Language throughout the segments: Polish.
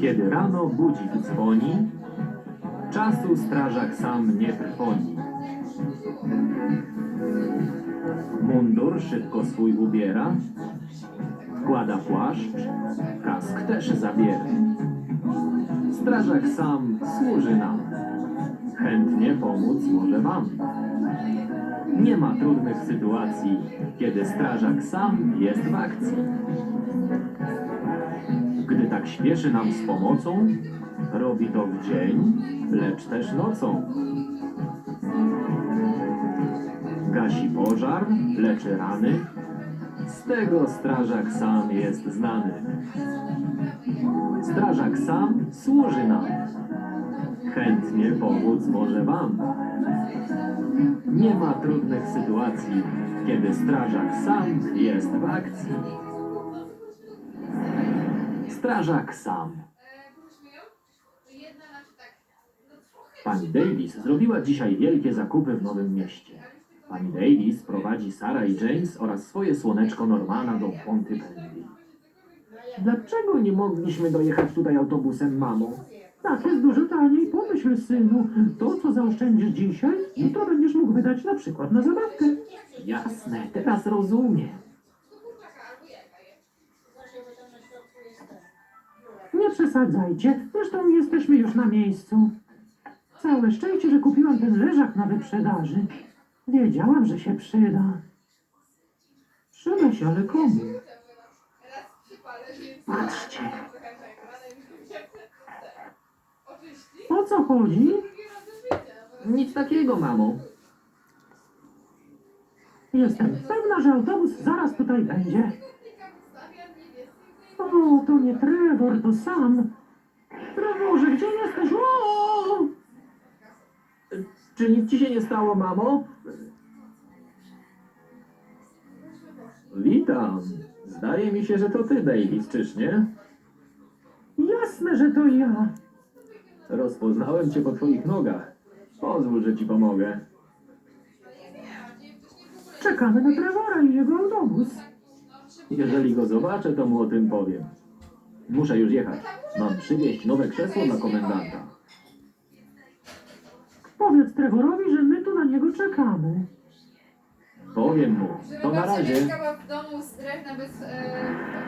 Kiedy rano budzik dzwoni, czasu strażak sam nie trwoni. Mundur szybko swój ubiera, wkłada płaszcz, kask też zabiera. Strażak sam służy nam, chętnie pomóc może wam. Nie ma trudnych sytuacji, kiedy strażak sam jest w akcji. Gdy tak śpieszy nam z pomocą, robi to w dzień, lecz też nocą. Gasi pożar, leczy rany, z tego strażak sam jest znany. Strażak sam służy nam, chętnie pomóc może wam. Nie ma trudnych sytuacji, kiedy strażak sam jest w akcji. Strażak sam. Pani Davis zrobiła dzisiaj wielkie zakupy w Nowym Mieście. Pani Davis prowadzi Sara i James oraz swoje słoneczko Normana do Ponty Pendy. Dlaczego nie mogliśmy dojechać tutaj autobusem, mamo? Tak, jest dużo taniej. Pomyśl, synu, to co zaoszczędzisz dzisiaj, jutro będziesz mógł wydać na przykład na zabawkę. Jasne, teraz rozumiem. Nie przesadzajcie, zresztą jesteśmy już na miejscu. Całe szczęście, że kupiłam ten leżak na wyprzedaży. Wiedziałam, że się przyda. Przyda się, ale komu? Patrzcie, O co chodzi? nic takiego, mamo. Jestem pewna, że autobus zaraz tutaj będzie. O, to nie Trevor, to sam. Trevorze, gdzie jesteś? O! Czy nic ci się nie stało, mamo? Witam. Zdaje mi się, że to ty, Davis, czyż nie? Jasne, że to ja. Rozpoznałem cię po twoich nogach. Pozwól, że ci pomogę. Czekamy na Trevora i jego autobus. Jeżeli go zobaczę, to mu o tym powiem. Muszę już jechać. Mam przywieźć nowe krzesło dla komendanta. Powiedz Trevorowi, że my tu na niego czekamy. Powiem mu. To na razie. mieszkała w domu z drewna bez... E,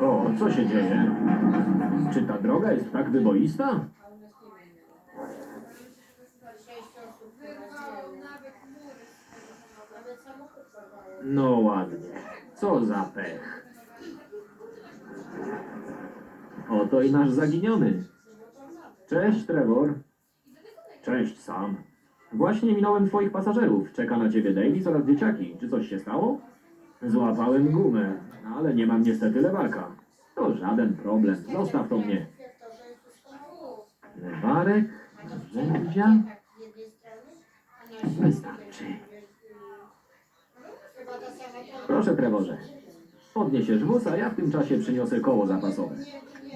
O, co się dzieje? Czy ta droga jest tak wyboista? No ładnie. Co za pech. Oto i nasz zaginiony. Cześć, Trevor. Cześć, Sam. Właśnie minąłem twoich pasażerów. Czeka na ciebie Davis oraz dzieciaki. Czy coś się stało? Złapałem gumę, ale nie mam niestety lewaka. To żaden problem. Zostaw to mnie. Lewarek, narzędzia. Wystarczy. Proszę, Trevorze. Podniesiesz wóz, a ja w tym czasie przyniosę koło zapasowe.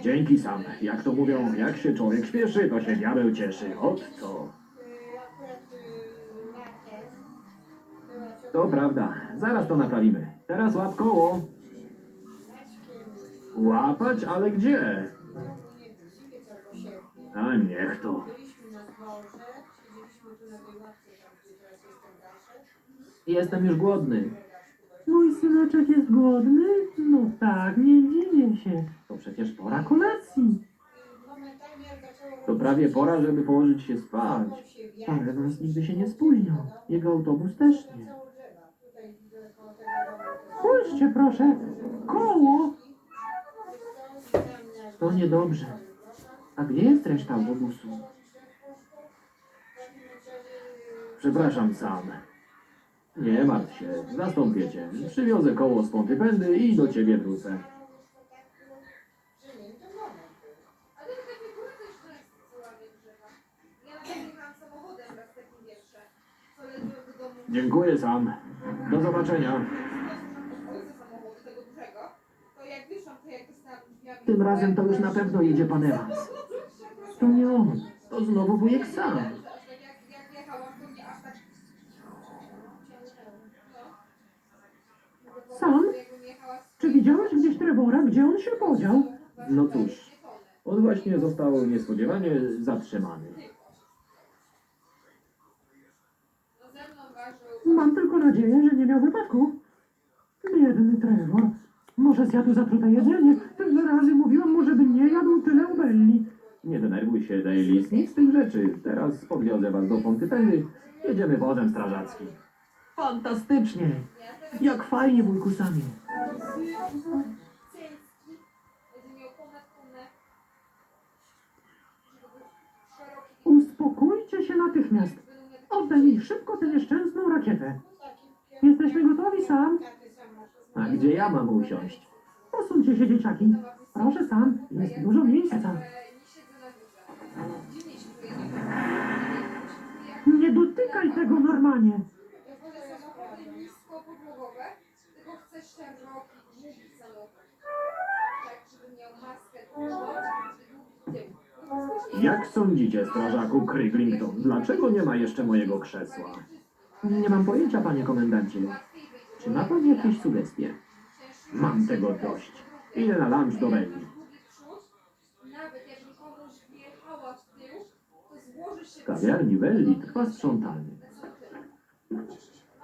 Dzięki sam. Jak to mówią, jak się człowiek śpieszy, to się diabeł cieszy. Ot co. To prawda. Zaraz to naprawimy. Teraz łap koło. Łapać, ale gdzie? A niech to. Jestem już głodny. Mój syneczek jest głodny? No tak, nie dziwię się. To przecież pora kolacji. To prawie pora, żeby położyć się spać. Pan Evans nigdy się nie spóźniał. Jego autobus też nie. Spójrzcie proszę, koło. To niedobrze. A gdzie jest reszta autobusu? Przepraszam sam. Nie martw się, zastąpię cię. Przywiozę koło z Pontypendy i do ciebie wrócę. Ale to takie góry Tym razem to już na pewno jedzie pan Evans. To nie on, to znowu wujek sam. Sam? Czy widziałeś gdzieś Trevora? Gdzie on się podział? No cóż, on właśnie został niespodziewanie zatrzymany. Mam tylko nadzieję, że nie miał wypadku. Biedny Trevor. Może zjadł zatrute jedzenie. Tyle razy mówiłam mu, żeby nie jadł tyle u Belli. Nie denerwuj się, Daily, nic z tych rzeczy. Teraz podwiozę was do Fontypeny. Jedziemy wozem strażackim. Fantastycznie! Jak fajnie, wujku Samie. Cyński. Będzie miał ponad tonę. Szeroki... Uspokójcie się natychmiast. Oddaj mi szybko tę nieszczęsną rakietę. Jesteśmy gotowi, Sam? A gdzie ja mam usiąść? Posuńcie się, dzieciaki. Proszę, Sam. Jest dużo miejsca. Nie dotykaj tego, Normanie. Jak sądzicie, strażaku Kryglington, dlaczego nie ma jeszcze mojego krzesła? Nie mam pojęcia, panie komendancie. Czy ma pan jakieś sugestie? Mam tego dość. Idę na lunch do nawet jakby komuś wjechała w tył, to złoży się W kawiarni Belli trwa sprzątanie.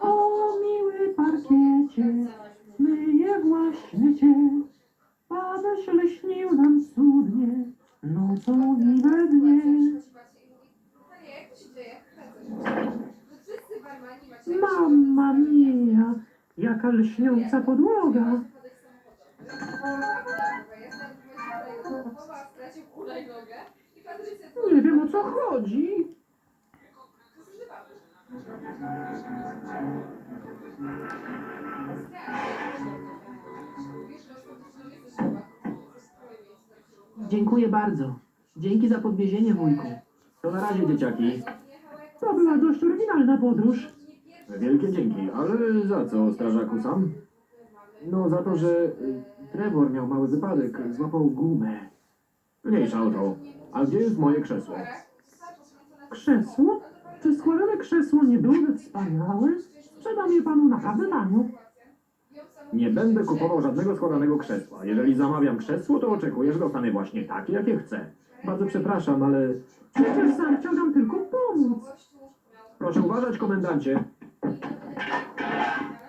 O, miły parkiecie, myje właśnie cię. Adaś leśnił nam cudnie, nocą i we dnie. Mamma mia, jaka lśniąca podłoga. Nie wiem o co chodzi. Dziękuję bardzo. Dzięki za podwiezienie, wujku. To na razie, dzieciaki. To była dość oryginalna podróż. Wielkie dzięki, ale za co, strażaku sam? No za to, że y, Trevor miał mały wypadek, złapał gumę. Mniejsza o to. A gdzie jest moje krzesło? Krzesło? Czy składane krzesło nie byłoby wspaniałe? Sprzedam je panu naprawdę tanio. Nie będę kupował żadnego składanego krzesła. Jeżeli zamawiam krzesło, to oczekuję, że dostanę właśnie takie, jakie chcę. Bardzo przepraszam, ale Przecież sam chciał nam tylko pomóc. proszę uważać, komendancie.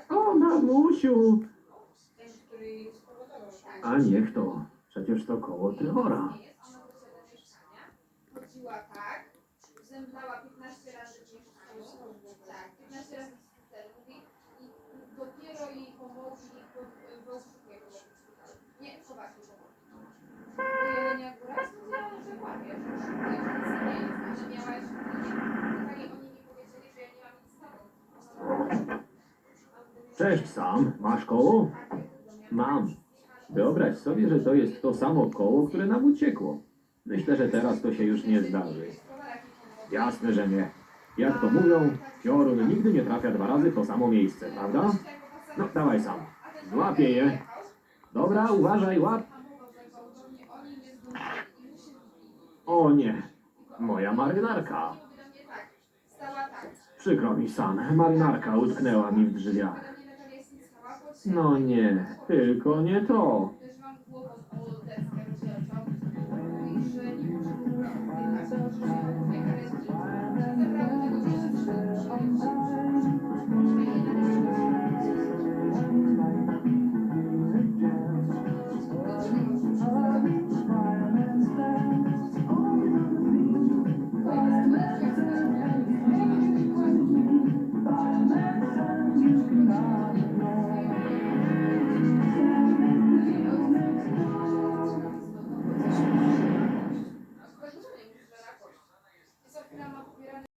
O, mamusiu! A niech to. Przecież to koło Trevora. Chodziła tak, zemdlała 15 razy w mieszkaniu. Tak, 15 razy w szpitalu. Mówi, i dopiero jej pomogli po, w oszukuje w szpitalu. Nie, poważnie pomogli. Jelenia Góra powiedziała, że łapie, że oszukuje, że nic nie jest, a że miałaś... Pytali, oni mi powiedzieli, że ja nie mam nic z tobą. Cześć Sam, masz koło? Mam. Wyobraź sobie, że to jest to samo koło, które nam uciekło. Myślę, że teraz to się już nie zdarzy. Jasne, że nie. Jak to mówią, piorun nigdy nie trafia dwa razy w to samo miejsce, prawda? No, dawaj Sam. Złapię je. Dobra, uważaj, łap. O nie, moja marynarka. Przykro mi Sam, marynarka utknęła mi w drzwiach. No nie, tylko nie to.